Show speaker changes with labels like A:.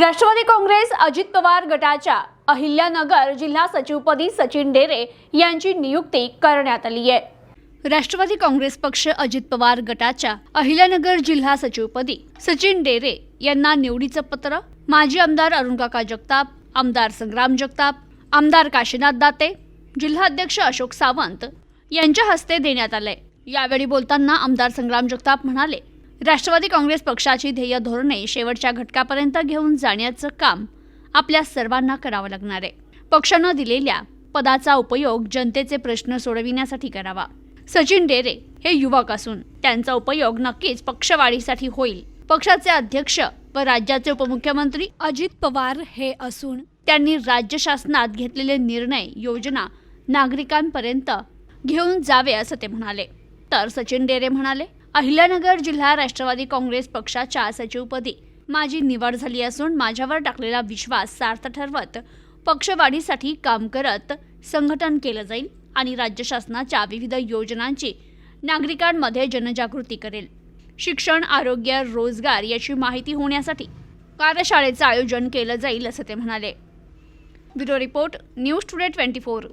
A: राष्ट्रवादी काँग्रेस अजित पवार गटाच्या अहिल्यानगर जिल्हा सचिवपदी सचिन डेरे यांची नियुक्ती करण्यात आली आहे. राष्ट्रवादी काँग्रेस पक्ष अजित पवार गटाच्या अहिल्यानगर जिल्हा सचिवपदी सचिन डेरे यांना निवडीचं पत्र माजी आमदार अरुणकाका जगताप आमदार संग्राम जगताप आमदार काशीनाथ दाते जिल्हाध्यक्ष अशोक सावंत यांच्या हस्ते देण्यात आलंय. यावेळी बोलताना आमदार संग्राम जगताप म्हणाले राष्ट्रवादी काँग्रेस पक्षाची ध्येय धोरणे शेवटच्या घटकापर्यंत घेऊन जाण्याचं काम आपल्या सर्वांना करावं लागणार आहे. पक्षानं दिलेल्या पदाचा उपयोग जनतेचे प्रश्न सोडविण्यासाठी करावा. सचिन डेरे हे युवक असून त्यांचा उपयोग नक्कीच पक्षवाढीसाठी होईल. पक्षाचे अध्यक्ष व राज्याचे उपमुख्यमंत्री अजित पवार हे असून त्यांनी राज्य शासनात घेतलेले निर्णय योजना नागरिकांपर्यंत घेऊन जावे असं ते म्हणाले. तर सचिन डेरे म्हणाले अहिल्यानगर जिल्हा राष्ट्रवादी काँग्रेस पक्षाच्या सचिवपदी माझी निवड झाली असून माझ्यावर टाकलेला विश्वास सार्थ ठरवत पक्षवाढीसाठी काम करत संघटन केलं जाईल आणि राज्य शासनाच्या विविध योजनांची नागरिकांमध्ये जनजागृती करेल. शिक्षण आरोग्य रोजगार याची माहिती होण्यासाठी कार्यशाळेचं आयोजन केलं जाईल असं ते म्हणाले. Bureau report news today twenty four.